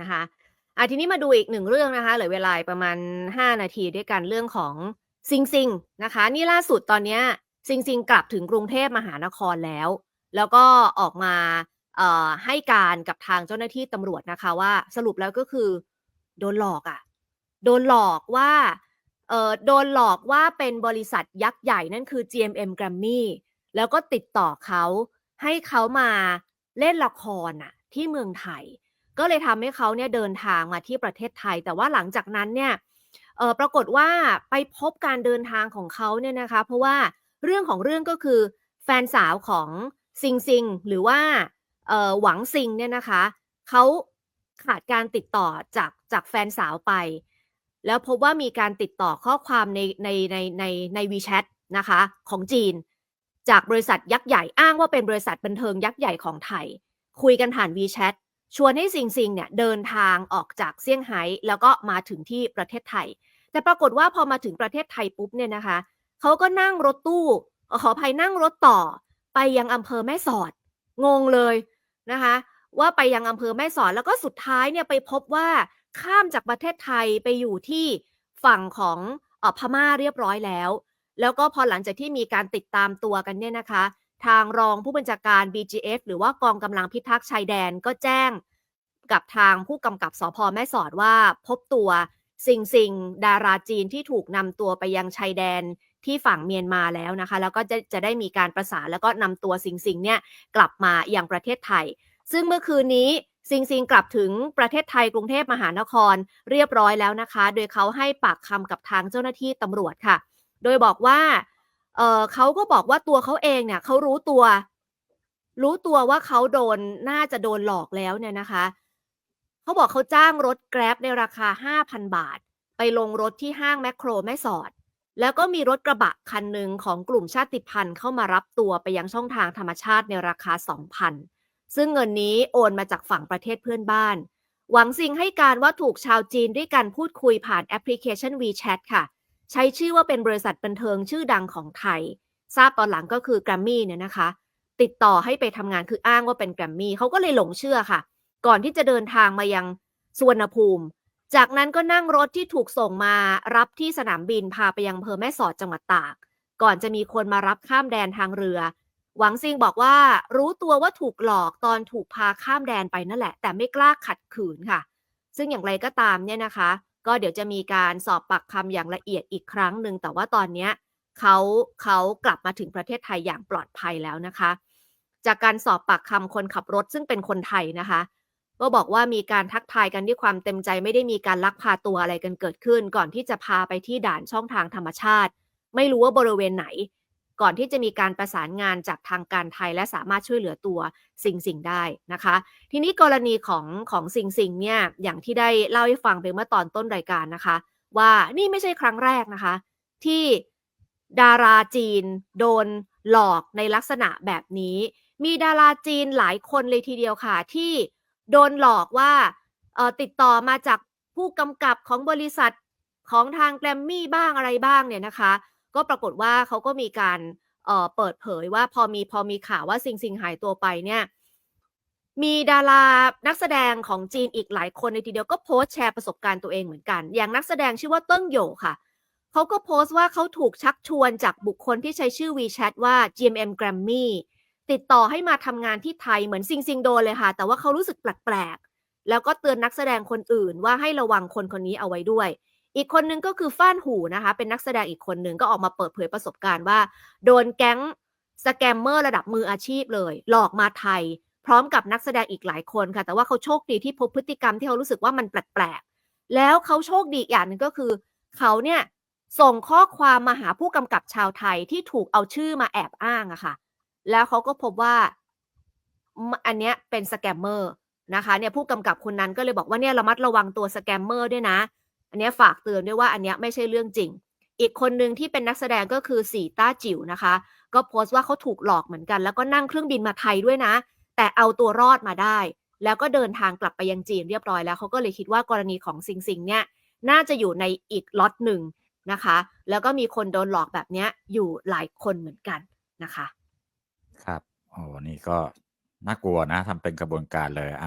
นะคะอะทีนี้มาดูอีกหนึ่งเรื่องนะคะเหลือเวลาประมาณ 5 นาทีด้วยกันเรื่องของซิงซิงนะคะ นี่ล่าสุดตอนนี้ซิงซิงกลับถึงกรุงเทพมหานครแล้ว แล้วก็ออกมาให้การกับทางเจ้าหน้าที่ตำรวจนะคะว่าสรุปแล้วก็คือ โดนหลอกอะ่ะ โดนหลอกว่าเออโดนหลอกว่าเป็นบริษัทยักษ์ใหญ่นั่นคือ GMM Grammy แล้วก็ติดต่อเขาให้เขามาเล่นละครน่ะที่เมืองไทย ก็เลยทำให้เขาเนี่ยเดินทางมาที่ประเทศไทย แต่ว่าหลังจากนั้นเนี่ยเออปรากฏว่าไปพบการเดินทางของเขาเนี่ยนะคะ เพราะว่าเรื่องของเรื่องก็คือแฟนสาวของซิงซิงหรือว่าเออหวังซิงเนี่ยนะคะเขาขาดการติดต่อจากจากแฟนสาวไป แล้วพบว่ามีการติดต่อข้อความในในในในในวีแชทนะคะของจีน จากบริษัทยักษ์ใหญ่อ้างว่าเป็นบริษัทบันเทิงยักษ์ใหญ่ของไทย คุยกันผ่าน WeChat ช ชวนให้ซิงซิงเนี่ยเดินทางออกจากเซี่ยงไฮ้แล้วก็มาถึงที่ประเทศไทย แต่ปรากฏว่าพอมาถึงประเทศไทยปุ๊บเนี่ยนะคะเขาก็นั่งรถตู้ขออภัยนั่งรถต่อ ไปยังอำเภอแม่สอด งงเลยนะคะว่าไปยังอำเภอแม่สอดแล้วก็สุดท้ายเนี่ยไปพบว่าข้ามจากประเทศไทยไปอยู่ที่ฝั่งของอพม่าเรียบร้อยแล้ว แล้วก็พอหลังจากที่มีการติดตามตัวกันเนี่ยนะคะ ทางรองผู้บัญชาการ BGF หรือว่ากองกำลังพิทักษ์ชายแดนก็แจ้งกับทางผู้กำกับสพแม่สอดว่าพบตัวซิงซิงดาราจีนที่ถูกนำตัวไปยังชายแดนที่ฝั่งเมียนมาแล้วนะคะ แล้วก็จะจะได้มีการประสานแล้วก็นำตัวซิงซิงเนี่ยกลับมาอยังประเทศไทย ซึ่งเมื่อคืนนี้ซิงซิงกลับถึงประเทศไทยกรุงเทพมหานครเรียบร้อยแล้วนะคะ โดยเขาให้ปากคำกับทางเจ้าหน้าที่ตำรวจค่ะ โดยบอกว่า เออเขาก็บอกว่าตัวเขาเองเนี่ยเขารู้ตัว รู้ตัวว่าเขาโดนน่าจะโดนหลอกแล้วเนี่ยนะคะเขาบอกเขาจ้างรถแกร็บในราคา 5,000 บาท ไปลงรถที่ห้างแมคโครแม่สอด แล้วก็มีรถกระบะคันหนึ่งของกลุ่มชาติพันธุ์เข้ามารับตัวไปยังช่องทางธรรมชาติในราคา 2,000 ซึ่งเงินนี้โอนมาจากฝั่งประเทศเพื่อนบ้าน หวังซิงให้การว่าถูกชาวจีนด้วยกันพูดคุยผ่านแอปพลิเคชัน WeChat ค่ะ ใช้ชื่อว่าเป็นบริษัทบันเทิงชื่อดังของไทย ทราบตอนหลังก็คือแกรมมี่เนี่ยนะคะ ติดต่อให้ไปทำงานคืออ้างว่าเป็นแกรมมี่เขาก็เลยหลงเชื่อค่ะ ก่อนที่จะเดินทางมายังสุวรรณภูมิ จากนั้นก็นั่งรถที่ถูกส่งมารับที่สนามบินพาไปยังอำเภอแม่สอดจังหวัดตาก ก่อนจะมีคนมารับข้ามแดนทางเรือ หวังซิงบอกว่ารู้ตัวว่าถูกหลอกตอนถูกพาข้ามแดนไปนั่นแหละ แต่ไม่กล้าขัดขืนค่ะ ซึ่งอย่างไรก็ตามเนี่ยนะคะ ก็เดี๋ยวจะมีการสอบปากคำอย่างละเอียดอีกครั้งหนึ่งแต่ว่าตอนนี้เขาเขากลับมาถึงประเทศไทยอย่างปลอดภัยแล้วนะคะ จากการสอบปากคำคนขับรถซึ่งเป็นคนไทยนะคะ ก็บอกว่ามีการทักทายกันด้วยความเต็มใจไม่ได้มีการลักพาตัวอะไรกันเกิดขึ้น ก่อนที่จะพาไปที่ด่านช่องทางธรรมชาติ ไม่รู้ว่าบริเวณไหน ก่อนที่จะมีการประสานงานจากทางการไทยและสามารถช่วยเหลือตัวสิงสิงได้นะคะ ทีนี้กรณีของของสิงสิงเนี่ยอย่างที่ได้เล่าให้ฟังไปเมื่อตอนต้นรายการนะคะ ว่านี่ไม่ใช่ครั้งแรกนะคะ ที่ดาราจีน โดนหลอกในลักษณะแบบนี้ มีดาราจีนหลายคนเลยทีเดียวค่ะ ที่โดนหลอกว่าติดต่อมาจากผู้กำกับของบริษัทของทางแกรมมี่บ้างอะไรบ้างเนี่ยนะคะ ก็ปรากฏว่าเขาก็มีการเอ่อเปิดเผยว่าพอมีพอมีข่าวว่าซิงซิงหายตัวไปเนี่ยมีดารานักแสดงของจีนอีกหลายคนในทีเดียวก็โพสต์แชร์ประสบการณ์ตัวเองเหมือนกัน อย่างนักแสดงชื่อว่าเติ้งโหยค่ะ เขาก็โพสต์ว่าเขาถูกชักชวนจากบุคคลที่ใช้ชื่อ WeChat ว่า GMM Grammy ติดต่อให้มาทำงานที่ไทยเหมือนซิงซิงโดนเลยค่ะ แต่ว่าเขารู้สึกแปลกๆ แล้วก็เตือนนักแสดงคนอื่นว่าให้ระวังคนคนนี้เอาไว้ด้วย อีกคนนึงก็คือฟ้านหูนะคะ เป็นนักแสดงอีกคนนึงก็ออกมาเปิดเผยประสบการณ์ว่า โดนแก๊งสแกมเมอร์ระดับมืออาชีพเลย หลอกมาไทย พร้อมกับนักแสดงอีกหลายคนค่ะ แต่ว่าเขาโชคดีที่พบพฤติกรรมที่เขารู้สึกว่ามันแปลกๆ แล้วเขาโชคดีอีกอย่างหนึ่งก็คือ เขาเนี่ยส่งข้อความมาหาผู้กำกับชาวไทยที่ถูกเอาชื่อมาแอบอ้างอะค่ะ แล้วเขาก็พบว่าอันเนี้ยเป็นสแกมเมอร์นะคะเนี่ยผู้กำกับคนนั้นก็เลยบอกว่าเนี่ยระมัดระวังตัวสแกมเมอร์ด้วยนะ อันนี้ฝากเตือนด้วยว่าอันนี้ไม่ใช่เรื่องจริง อีกคนหนึ่งที่เป็นนักแสดงก็คือสีต้าจิ๋วนะคะ ก็โพสต์ว่าเขาถูกหลอกเหมือนกัน แล้วก็นั่งเครื่องบินมาไทยด้วยนะ แต่เอาตัวรอดมาได้ แล้วก็เดินทางกลับไปยังจีนเรียบร้อยแล้วเขาก็เลยคิดว่ากรณีของซิงซิงเนี่ยน่าจะอยู่ในอีกล็อตหนึ่งนะคะ แล้วก็มีคนโดนหลอกแบบเนี้ยอยู่หลายคนเหมือนกันนะคะ ครับโอ้นี่ก็น่ากลัวนะทำเป็นกระบวนการเลย